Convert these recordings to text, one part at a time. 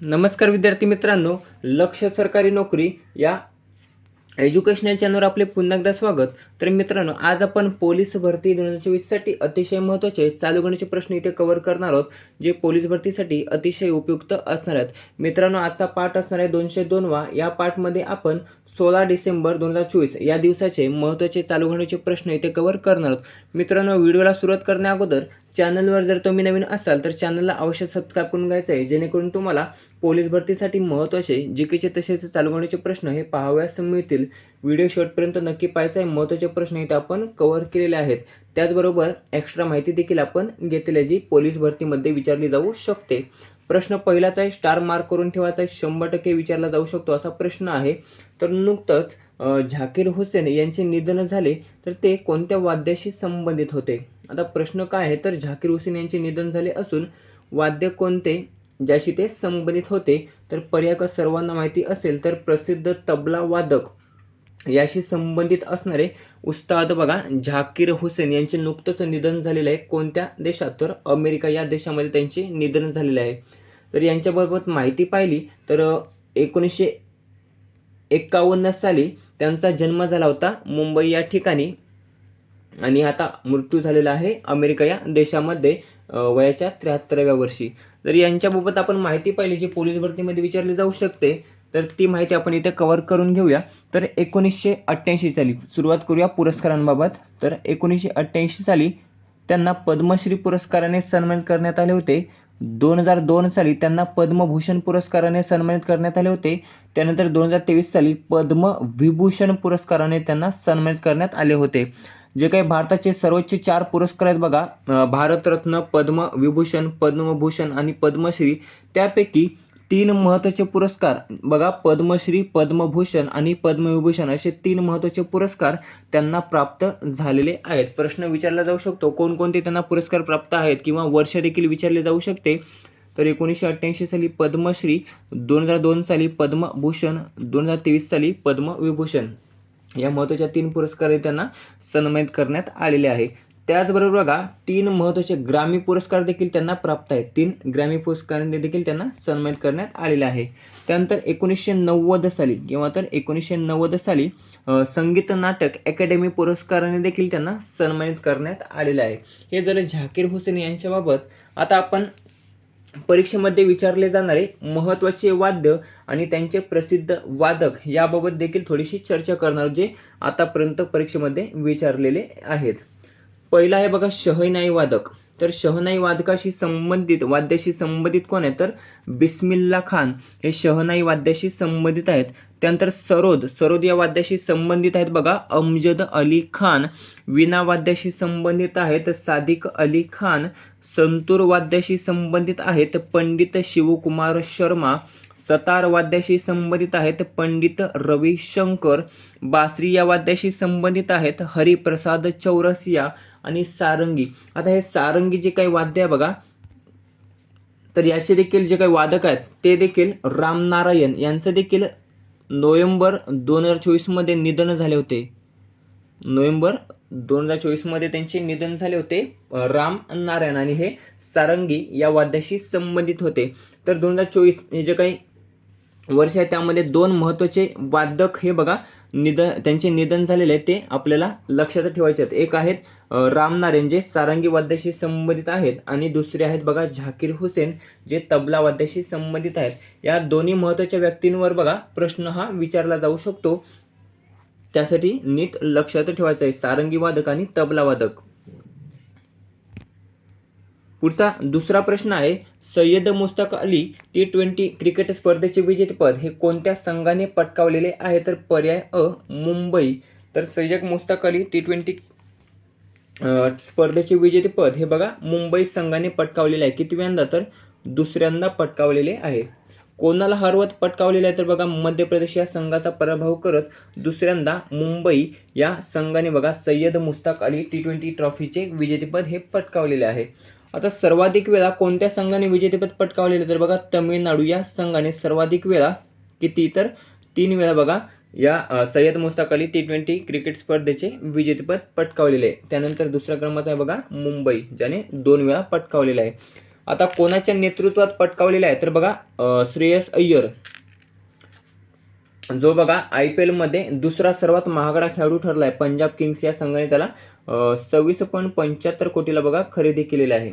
नमस्कार विद्यार्थी मित्रांनो लक्ष सरकारी नोकरी या एज्युकेशनल चॅनलवर आपले पुन्हा एकदा स्वागत. तर मित्रांनो आज आपण पोलीस भरती दोन हजार चोवीससाठी अतिशय महत्त्वाचे चालू गणितचे प्रश्न इथे कव्हर करणार आहोत जे पोलीस भरतीसाठी अतिशय उपयुक्त असणार आहेत. मित्रांनो आजचा पाठ असणार आहे दोनशे दोनवा या पाठमध्ये आपण सोळा डिसेंबर दोन हजार चोवीस या दिवसाचे महत्त्वाचे चालू गणितचे प्रश्न इथे कव्हर करणार आहोत. मित्रांनो व्हिडिओला सुरुवात करण्या अगोदर चॅनलवर जर तुम्ही नवीन असाल तर चॅनलला अवश्य सबस्क्राईब करून घ्यायचं आहे. जेणेकरून तुम्हाला पोलीस भरतीसाठी महत्त्वाचे जीकेचे तसेच चालवण्याचे प्रश्न हे पाहाव्यास मिळतील. व्हिडिओ शॉर्टपर्यंत नक्की पाहायचा आहे. महत्त्वाचे प्रश्न इथे आपण कव्हर केलेले आहेत. त्याचबरोबर एक्स्ट्रा माहिती देखील आपण घेतलेली आहे जी पोलीस भरतीमध्ये विचारली जाऊ शकते. प्रश्न पहिलाच आहे स्टार मार्क करून ठेवायचा आहे. शंभर टक्के विचारला जाऊ शकतो असा प्रश्न आहे. तर नुकतंच झाकीर हुसेन यांचे निधन झाले तर ते कोणत्या वाद्याशी संबंधित होते? आता प्रश्न काय आहे? तर झाकीर हुसेन यांचे निधन झाले असून वाद्य कोणते ज्याशी ते संबंधित होते? तर पर्याय का सर्वांना माहिती असेल तर प्रसिद्ध तबला वादक याशी संबंधित असणारे उस्ताद बघा झाकीर हुसेन यांचे नुकतंच निधन झालेलं आहे कोणत्या देशात? तर अमेरिका या देशामध्ये त्यांचे निधन झालेले आहे. तर यांच्याबाबत माहिती पाहिली तर एकोणीसशे एक्कावन्न साली त्यांचा जन्म झाला होता मुंबई या ठिकाणी. आणि आता मृत्यू झालेला आहे अमेरिका या देशामध्ये वयाच्या त्र्याहत्तराव्या वर्षी. तर यांच्याबाबत आपण माहिती पाहिली जी पोलीस भरतीमध्ये विचारली जाऊ शकते तर ती माहिती आपण इथे कवर करून घेऊया. तर एकोणीसशे अठ्ठ्याऐंशी साली सुरुवात करूया पुरस्कारांबाबत. तर एकोणीसशे अठ्ठ्याऐंशी साली त्यांना पद्मश्री पुरस्काराने सन्मानित करण्यात आले होते. दोन हजार दोन साली त्यांना पद्मभूषण पुरस्काराने सन्मानित करण्यात आले होते. त्यानंतर दोन हजार तेवीस साली पद्मविभूषण पुरस्काराने त्यांना सन्मानित करण्यात आले होते. जे काही भारताचे सर्वोच्च चार पुरस्कार आहेत बघा भारतरत्न पद्मविभूषण पद्मभूषण आणि पद्मश्री त्यापैकी तीन महत्त्वाचे पुरस्कार बघा पद्मश्री पद्मभूषण आणि पद्मविभूषण असे तीन महत्त्वाचे पुरस्कार त्यांना प्राप्त झालेले आहेत. प्रश्न विचारला जाऊ शकतो कोणकोणते त्यांना पुरस्कार प्राप्त आहेत किंवा वर्ष देखील विचारले जाऊ शकते? तर एकोणीसशे अठ्ठ्याऐंशी साली पद्मश्री दोन हजार दोन साली पद्मभूषण दोन हजार तेवीस साली पद्मविभूषण. या महत्त्वाच्या तीन पुरस्कारही त्यांना सन्मानित करण्यात आलेले आहे. त्याचबरोबर बघा तीन महत्त्वाचे ग्रामी पुरस्कार देखील त्यांना प्राप्त आहेत. तीन ग्रामी पुरस्कारांनी देखील त्यांना सन्मानित करण्यात आलेले आहे. त्यानंतर एकोणीसशे नव्वद साली किंवा तर एकोणीसशे नव्वद साली संगीत नाटक अकॅडमी पुरस्काराने देखील त्यांना सन्मानित करण्यात आलेलं आहे. हे झालं झाकीर हुसेन यांच्याबाबत. आता आपण परीक्षेमध्ये विचारले जाणारे महत्त्वाचे वाद्य आणि त्यांचे प्रसिद्ध वादक याबाबत देखील थोडीशी चर्चा करणार जे आतापर्यंत परीक्षेमध्ये विचारलेले आहेत. पहिला आहे बघा शहनाई वादक. तर शहनाई वादकाशी संबंधित वाद्याशी संबंधित कोण आहे तर बिस्मिल्ला खान हे शहनाई वाद्याशी संबंधित आहेत. त्यानंतर सरोद सरोद या वाद्याशी संबंधित आहेत बघा. अमजद अली खान विना वाद्याशी संबंधित आहेत. सादिक अली खान संतूर वाद्याशी संबंधित आहेत. पंडित शिवकुमार शर्मा सतार वाद्याशी संबंधित आहेत पंडित रविशंकर. बासरी या वाद्याशी संबंधित आहेत हरिप्रसाद चौरसिया आणि सारंगी. आता हे सारंगी जे काही वाद्य आहे बघा तर याचे देखील जे काही वादक आहेत ते देखील रामनारायण यांचं देखील नोव्हेंबर दोन हजार चोवीसमध्ये निधन झाले होते. नोव्हेंबर दोन हजार चोवीसमध्ये त्यांचे निधन झाले होते राम नारायण आणि हे सारंगी या वाद्याशी संबंधित होते. तर दोन हजार चोवीस हे जे काही वर्ष आहे त्यामध्ये दोन महत्त्वाचे वादक हे बघा निधन त्यांचे निधन झालेले आहे ते आपल्याला लक्षात ठेवायचे आहेत. एक आहेत रामनारायण जे सारंगी वाद्याशी संबंधित आहेत आणि दुसरे आहेत बघा झाकीर हुसेन जे तबला वाद्याशी संबंधित आहेत. या दोन्ही महत्त्वाच्या व्यक्तींवर बघा प्रश्न हा विचारला जाऊ शकतो. त्यासाठी नीट लक्षात ठेवायचं आहे सारंगी वादक आणि तबला वादक. पुढचा दुसरा प्रश्न आहे Syed Mushtaq Ali T twenty cricket स्पर्धेचे विजेतेपद हे कोणत्या संघाने पटकावलेले आहे? तर पर्याय अ मुंबई. तर सय्यद मुस्तक अली टी ट्वेंटी स्पर्धेचे विजेतेपद हे बघा मुंबई संघाने पटकावलेले आहे. कितव्यांदा? तर दुसऱ्यांदा पटकावलेले आहे. कोणाला हरवत पटकावलेले आहे? तर बघा मध्य प्रदेश या संघाचा पराभव करत दुसऱ्यांदा मुंबई या संघाने बघा सय्यद मुस्ताक अली टी ट्वेंटी ट्रॉफीचे विजेतेपद हे पटकावलेले आहे. आता सर्वाधिक वेळा कोणत्या संघाने विजेतेपद पटकावलेलं तर बघा तमिळनाडू या संघाने सर्वाधिक वेळा किती तर तीन वेळा बघा या Syed Mushtaq Ali T twenty cricket स्पर्धेचे विजेतेपद पटकावलेले आहे. त्यानंतर दुसऱ्या क्रमांक आहे बघा मुंबई ज्याने दोन वेळा पटकावलेला आहे. आता कोणाच्या नेतृत्वात पटकावलेला आहे? तर बघा श्रेयस अय्यर. जो बघा आय पी एलमध्ये दुसरा सर्वात महागडा खेळाडू ठरला आहे पंजाब किंग्स या संघाने त्याला सव्वीस पॉईंट पंच्याहत्तर कोटीला बघा खरेदी केलेला आहे.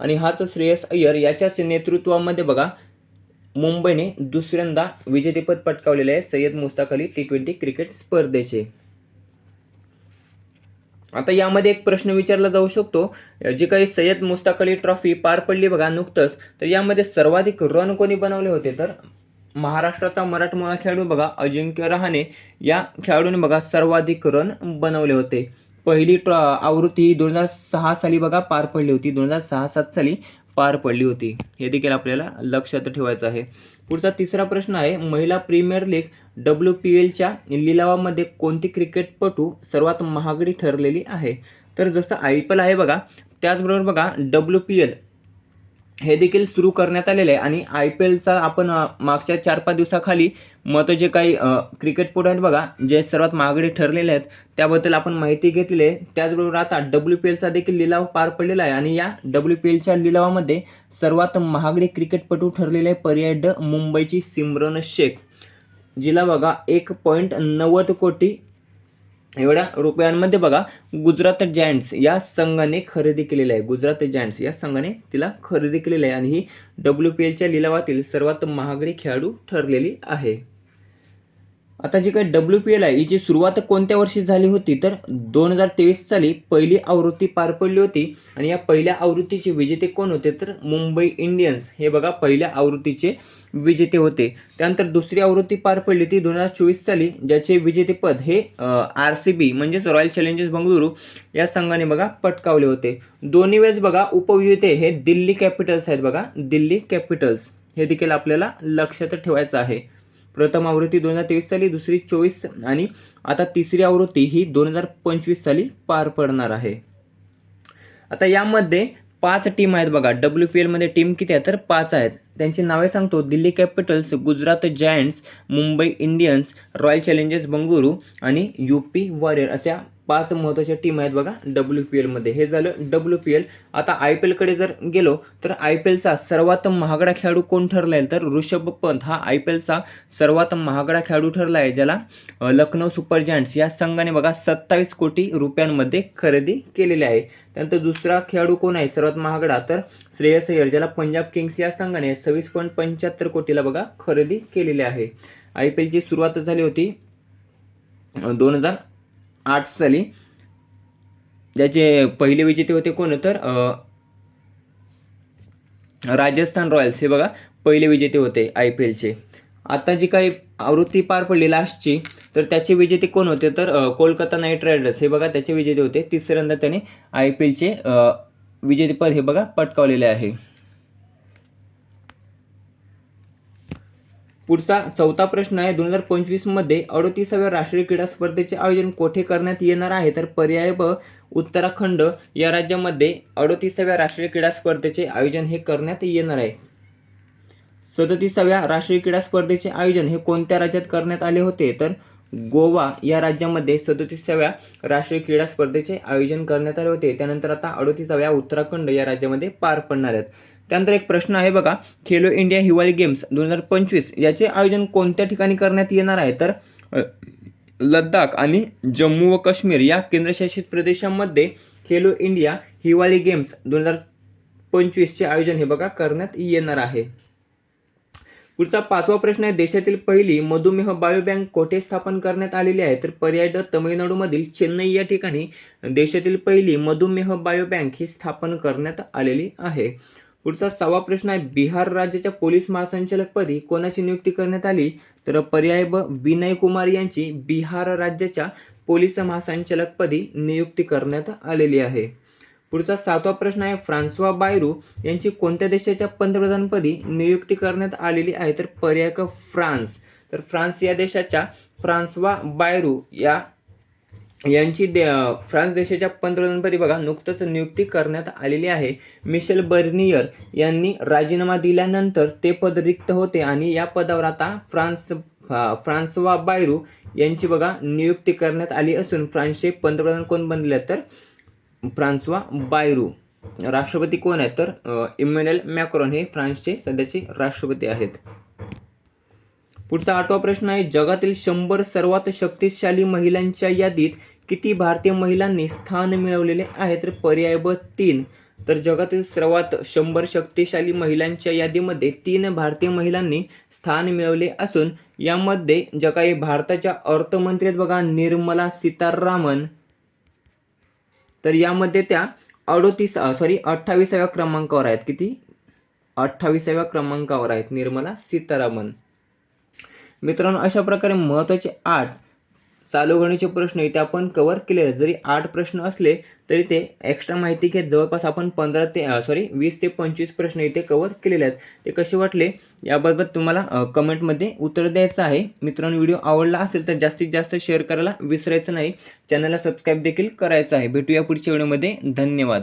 आणि हाच श्रेयस अय्यर याच्याच नेतृत्वामध्ये बघा मुंबईने दुसऱ्यांदा विजेतेपद पटकावलेले आहे Syed Mushtaq Ali T twenty cricket स्पर्धेचे. आता यामध्ये एक प्रश्न विचारला जाऊ शकतो जी काही सय्यद मुस्ताक अली ट्रॉफी पार पडली बघा नुकतंच तर यामध्ये सर्वाधिक रन कोणी बनवले होते तर महाराष्ट्राचा मराठमोळा खेळाडू बघा अजिंक्य रहाणे या खेळाडूने बघा सर्वाधिक रन बनवले होते. पहिली ट्रॉ आवृत्ती दोन हजार सहा साली बघा पार पडली होती. दोन हजार सहा सात साली पार पडली होती. हे देखील आपल्याला लक्षात ठेवायचं आहे. पुढचा तिसरा प्रश्न आहे महिला प्रीमियर लीग डब्ल्यू पी एलच्या लिलावामध्ये कोणती क्रिकेटपटू सर्वात महागडी ठरलेली आहे? तर जसं आय पी एल आहे बघा त्याचबरोबर बघा डब्ल्यू पी एल हे देखील सुरू करण्यात आलेले आहे. आणि आय पी एलचा आपण मागच्या चार पाच दिवसाखाली मतं जे काही क्रिकेटपटू आहेत बघा जे सर्वात महागडे ठरलेले आहेत त्याबद्दल आपण माहिती घेतली आहे. त्याचबरोबर आता डब्ल्यू पी एलचा देखील लिलाव पार पडलेला आहे. आणि या डब्ल्यू पी एलच्या लिलावामध्ये सर्वात महागडे क्रिकेटपटू ठरलेले आहे पर्याय ड मुंबईची सिमरन शेख. जिला बघा एक पॉईंट नव्वद कोटी एवढ्या रुपयांमध्ये बघा गुजरात जायंट्स या संघाने खरेदी केलेली आहे. गुजरात जायंट्स या संघाने तिला खरेदी केलेली आहे. आणि ही डब्ल्यू पी एलच्या लिलावातील सर्वात महागडी खेळाडू ठरलेली आहे. आता जी काही डब्ल्यू पी एल आहे हिची सुरुवात कोणत्या वर्षी झाली होती? तर दोन हजार तेवीस साली पहिली आवृत्ती पार पडली होती आणि या पहिल्या आवृत्तीचे विजेते कोण होते? तर मुंबई इंडियन्स. हे बघा पहिल्या आवृत्तीचे विजेते होते. त्यानंतर दुसरी आवृत्ती पार पडली ती दोन हजार चोवीस साली ज्याचे विजेतेपद हे आर सी बी म्हणजेच रॉयल चॅलेंजर्स बंगळुरू या संघाने बघा पटकावले होते. दोन्ही वेळेस बघा उपविजेते हे दिल्ली कॅपिटल्स आहेत बघा. दिल्ली कॅपिटल्स हे देखील आपल्याला लक्षात ठेवायचं आहे. प्रथम आवृत्ती दोन हजार तेवीस साली दुसरी चोवीस आणि आता तिसरी आवृत्ती ही दोन हजार पंचवीस साली पार पडणार आहे. आता यामध्ये पाच टीम आहेत बघा. डब्ल्यू पी एलमध्ये टीम किती आहे तर पाच आहेत. त्यांची नावे सांगतो. Delhi Capitals Gujarat Giants Mumbai Indians Royal Challengers Bengaluru आणि यू पी वॉरियर अशा पाच महत्त्वाच्या टीम आहेत बघा डब्ल्यू पी एलमध्ये हे झालं डब्ल्यू पी एल आता आय पी एलकडे जर गेलो तर आय पी एलचा सर्वात महागडा खेळाडू कोण ठरला आहे तर ऋषभ पंत. हा आय पी एलचा सर्वात महागडा खेळाडू ठरला आहे ज्याला लखनौ सुपर जायंट्स या संघाने बघा सत्तावीस कोटी रुपयांमध्ये खरेदी केलेली आहे. त्यानंतर दुसरा खेळाडू कोण आहे? सर्वात महागडा तर श्रेयस अय्यर ज्याला पंजाब किंग्स या संघाने सव्वीस पॉईंट पंच्याहत्तर कोटीला बघा खरेदी केलेली आहे. आय पी एलची सुरुवात झाली होती दोन हजार आठ साली. ज्याचे पहिले विजेते होते कोण? तर राजस्थान रॉयल्स. हे बघा पहिले विजेते होते आय पी एलचे आता जी काही आवृत्ती पार पडली लास्टची तर त्याचे विजेते कोण होते? तर कोलकाता नाईट रायडर्स. हे बघा त्याचे विजेते होते. तिसऱ्यांदा त्याने आय पी एलचे विजेतेपद हे बघा पटकावलेले आहे. पुढचा चौथा प्रश्न आहे. दोन हजार पंचवीसमध्ये अडोतीसाव्या राष्ट्रीय क्रीडा स्पर्धेचे आयोजन कोठे करण्यात येणार आहे? तर पर्याय ब उत्तराखंड या राज्यामध्ये अडतीसाव्या राष्ट्रीय क्रीडा स्पर्धेचे आयोजन हे करण्यात येणार आहे. सदतीसाव्या राष्ट्रीय क्रीडा स्पर्धेचे आयोजन हे कोणत्या राज्यात करण्यात आले होते? तर गोवा या राज्यामध्ये सदतीसाव्या राष्ट्रीय क्रीडा स्पर्धेचे आयोजन करण्यात आले होते. त्यानंतर आता अडोतीसाव्या उत्तराखंड या राज्यामध्ये पार पडणार आहेत. त्यानंतर एक प्रश्न आहे बघा खेलो इंडिया हिवाळी गेम्स दोन हजार पंचवीस याचे आयोजन कोणत्या ठिकाणी करण्यात येणार आहे? तर लद्दाख आणि जम्मू व काश्मीर या केंद्रशासित प्रदेशामध्ये खेलो इंडिया हिवाळी गेम्स दोन हजार पंचवीसचे आयोजन हे बघा करण्यात येणार आहे. पुढचा पाचवा प्रश्न आहे देशातील पहिली मधुमेह बायोबँक कोठे स्थापन करण्यात आलेली आहे? तर पर्याय ड तमिळनाडूमधील चेन्नई या ठिकाणी देशातील पहिली मधुमेह बायोबँक ही स्थापन करण्यात आलेली आहे. पुढचा सहावा प्रश्न आहे बिहार राज्याच्या पोलीस महासंचालकपदी कोणाची नियुक्ती करण्यात आली? तर पर्याय ब विनय कुमार यांची बिहार राज्याच्या पोलीस महासंचालकपदी नियुक्ती करण्यात आलेली आहे. पुढचा सातवा प्रश्न आहे फ्रान्सवा बायरू यांची कोणत्या देशाच्या पंतप्रधानपदी नियुक्ती करण्यात आलेली आहे? तर पर्याय क फ्रान्स. तर फ्रान्स या देशाच्या फ्रान्सवा बायरू या यांची दे फ्रान्स देशाच्या पंतप्रधानपदी बघा नुकतंच नियुक्ती करण्यात आलेली आहे. मिशेल बर्नियर यांनी राजीनामा दिल्यानंतर ते पद रिक्त होते आणि या पदावर आता फ्रान्स फ्रान्सवा बायरू यांची बघा नियुक्ती करण्यात आली असून फ्रान्सचे पंतप्रधान कोण बनले तर? Francois Bayrou. राष्ट्रपती कोण आहेत तर? अ, मॅक्रॉन हे फ्रान्सचे सध्याचे राष्ट्रपती आहेत. पुढचा आठवा प्रश्न आहे जगातील शंभर सर्वात शक्तिशाली महिलांच्या यादीत किती भारतीय महिलांनी स्थान मिळवलेले आहे? तर पर्याय ब तीन. तर जगातील सर्वात शंभर शक्तिशाली महिलांच्या यादीमध्ये तीन भारतीय महिलांनी स्थान मिळवले असून यामध्ये ज्या काही भारताच्या अर्थमंत्री आहेत बघा निर्मला सीतारामन. तर यामध्ये त्या अडोतीस सॉरी अठ्ठावीसाव्या क्रमांकावर आहेत. किती? अठ्ठावीसाव्या क्रमांकावर आहेत निर्मला सीतारामन. मित्रांनो अशा प्रकारे महत्त्वाचे आठ चालू गणितचे प्रश्न इथे आपण कवर केले आहेत जरी आठ प्रश्न असले तरी ते एक्स्ट्रा माहिती घेत जवळपास आपण पंधरा ते सॉरी वीस ते पंचवीस प्रश्न इथे कवर केलेले आहेत. ते कसे वाटले? याबाबत तुम्हाला कमेंटमध्ये उत्तर द्यायचं आहे. मित्रांनो व्हिडिओ आवडला असेल तर जास्तीत जास्त शेअर करायला विसरायचं नाही. चॅनलला सबस्क्राईब देखील करायचं आहे. भेटूया पुढच्या व्हिडिओमध्ये धन्यवाद.